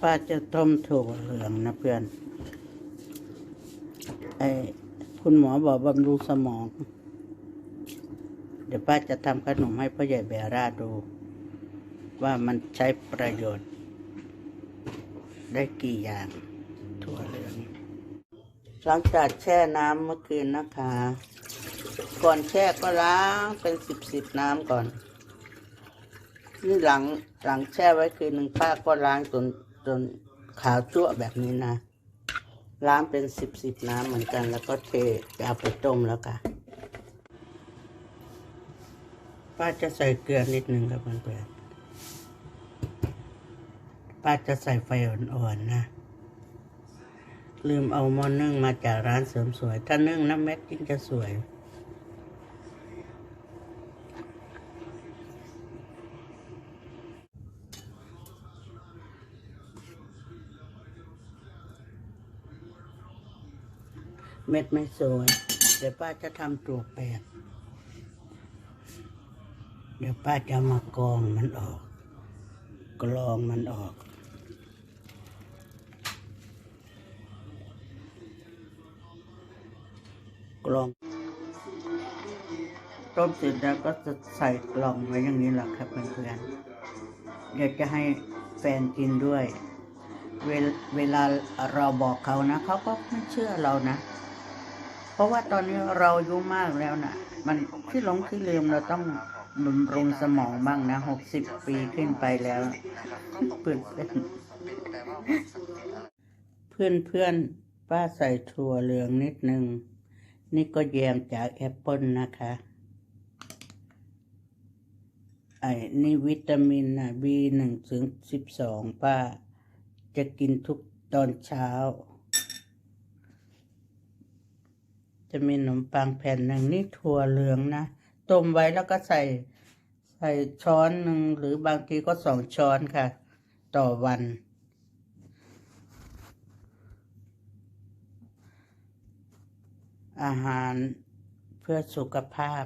ป้าจะต้มถั่วเหลืองนะเพื่อน ไอ้คุณหมอบอกบำรุงสมอง เดี๋ยวป้าจะทำขนมให้พ่อใหญ่แบร่าดู ว่ามันใช้ประโยชน์ ได้กี่อย่าง ถั่วเหลือง หลังจากแช่น้ำเมื่อคืนนะคะ ก่อนแช่ก็ล้างเป็นสิบสิบน้ำก่อนนี่หลังหลังแช่ไว้คืนหนึ่งป้าก็ล้างจน จนขาวจั่วแบบนี้นะล้างเป็นสิบสิบน้ำเหมือนกัน แล้วก็เทจะเอาไปต้มแล้วค่ะ ป้าจะใส่เกลือนิดนึงครับเพื่อนๆป้าจะใส่ไฟอ่อนๆนะ ลืมเอาหม้อนึ่งมาจากร้านเสริมสวย ถ้านึ่งน้ำเม็ดยิ่งจะสวย เม็ดไม่สวย เดี๋ยวป้าจะทำตัวแปดเดี๋ยวป้าจะมากรองมันออก กรองมันออกกลองต้มเสร็จแล้วก็จะใส่กล่องไว้อย่างนี้แหละครับเพื่อนๆเดี๋ยวจะให้แฟนกินด้วยเวลเวลาเราบอกเขานะ เขาก็ไม่เชื่อเรานะ ราะว่าตอนนี้เราอายุมากแล้วนะมันที่หลงที่ลืมเราต้องบำรุงสมองบ้างนะหกสิบปีขึ้นไปแล้วเพื่อนเพื่อนเพื่อนเพื่อนป้าใส่ถั่วเหลืองนิดนึง นี่ก็แยมจากแอปเปิลนะคะ ไอ้นี่วิตามินนะ B หนึ่งถึงสิบสองป้า จะกินทุกตอนเช้า จะมีขนมปังแผ่นหนึ่งนี่ถั่วเหลืองนะ ต้มไว้แล้วก็ใส่ใส่ช้อนหนึ่งหรือบางทีก็สองช้อนค่ะ ต่อวัน อาหารเพื่อสุขภาพ